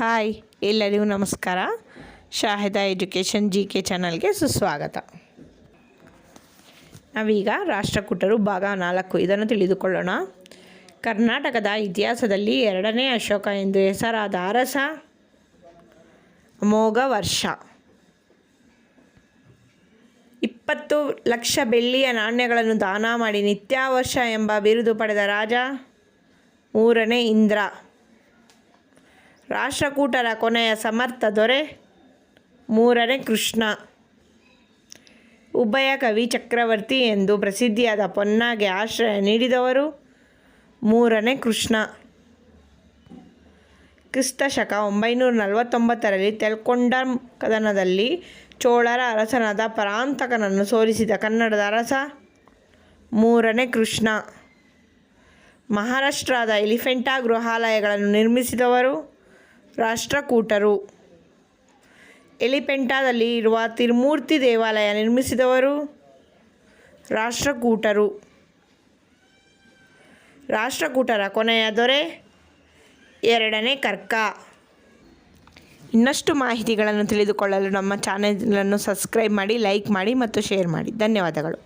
Hi, ಎಲ್ಲರಿಗೂ ನಮಸ್ಕಾರ. Shahida education G K ಚಾನಲ್ಗೆ ಸುಸ್ವಾಗತ. ನಾವೀಗ ರಾಷ್ಟ್ರಕೂಟರು ಭಾಗ ನಾಲ್ಕು, ಇದನ್ನು ತಿಳಿದುಕೊಳ್ಳೋಣ. ಕರ್ನಾಟಕದ ಇತಿಹಾಸದಲ್ಲಿ ಎರಡನೇ ಅಶೋಕ ಎಂದು ಹೆಸರಾದ ಅರಸ ಅಮೋಘ ವರ್ಷ. ಇಪ್ಪತ್ತು ಲಕ್ಷ ಬೆಳ್ಳಿಯ ನಾಣ್ಯಗಳನ್ನು ದಾನ ಮಾಡಿ ನಿತ್ಯಾವರ್ಷ ಎಂಬ ಬಿರುದು ಪಡೆದ ರಾಜ, ಮೂರನೇ ಇಂದ್ರ. ರಾಷ್ಟ್ರಕೂಟರ ಕೊನೆಯ ಸಮರ್ಥ ದೊರೆ ಮೂರನೇ ಕೃಷ್ಣ. ಉಭಯ ಕವಿ ಚಕ್ರವರ್ತಿ ಎಂದು ಪ್ರಸಿದ್ಧಿಯಾದ ಪೊನ್ನಾಗೆ ಆಶ್ರಯ ನೀಡಿದವರು ಮೂರನೇ ಕೃಷ್ಣ. ಕ್ರಿಸ್ತ ಶಕ ಒಂಬೈನೂರ ನಲವತ್ತೊಂಬತ್ತರಲ್ಲಿ ತೆಲ್ಕೊಂಡ ಕದನದಲ್ಲಿ ಚೋಳರ ಅರಸನಾದ ಪರಾಂತಕನನ್ನು ಸೋಲಿಸಿದ ಕನ್ನಡದ ಅರಸ ಮೂರನೇ ಕೃಷ್ಣ. ಮಹಾರಾಷ್ಟ್ರದ ಎಲಿಫೆಂಟಾ ಗೃಹಾಲಯಗಳನ್ನು ನಿರ್ಮಿಸಿದವರು ರಾಷ್ಟ್ರಕೂಟರು. ಎಲಿಪೆಂಟಾದಲ್ಲಿ ಇರುವ ತಿರುಮೂರ್ತಿ ದೇವಾಲಯ ನಿರ್ಮಿಸಿದವರು ರಾಷ್ಟ್ರಕೂಟರು. ರಾಷ್ಟ್ರಕೂಟರ ಕೊನೆಯ ದೊರೆ ಎರಡನೇ ಕರ್ಕ. ಇನ್ನಷ್ಟು ಮಾಹಿತಿಗಳನ್ನು ತಿಳಿದುಕೊಳ್ಳಲು ನಮ್ಮ ಚಾನೆಲನ್ನು ಸಬ್ಸ್ಕ್ರೈಬ್ ಮಾಡಿ, ಲೈಕ್ ಮಾಡಿ ಮತ್ತು ಶೇರ್ ಮಾಡಿ. ಧನ್ಯವಾದಗಳು.